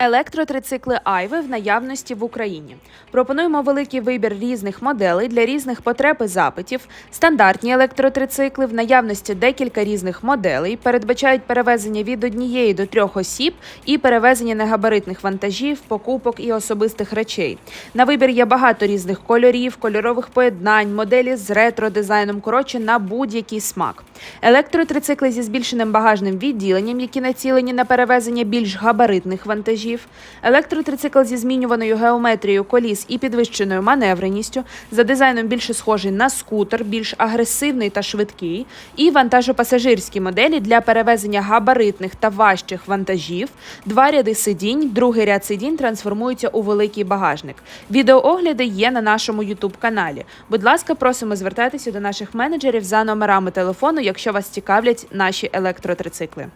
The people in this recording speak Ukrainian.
Електротрицикли Айви в наявності в Україні. Пропонуємо великий вибір різних моделей для різних потреб і запитів. Стандартні електротрицикли в наявності декілька різних моделей передбачають перевезення від однієї до трьох осіб і перевезення негабаритних вантажів, покупок і особистих речей. На вибір є багато різних кольорів, кольорових поєднань, моделі з ретро-дизайном, коротше, на будь-який смак. Електротрицикли зі збільшеним багажним відділенням, які націлені на перевезення більш габаритних вантажів, електротрицикл зі змінюваною геометрією коліс і підвищеною маневреністю, за дизайном більше схожий на скутер, більш агресивний та швидкий, і вантажопасажирські моделі для перевезення габаритних та важчих вантажів, два ряди сидінь, другий ряд сидінь трансформується у великий багажник. Відеоогляди є на нашому youtube каналі. Будь ласка, просимо звертатися до наших менеджерів за номерами телефону, якщо вас цікавлять наші електротрицикли.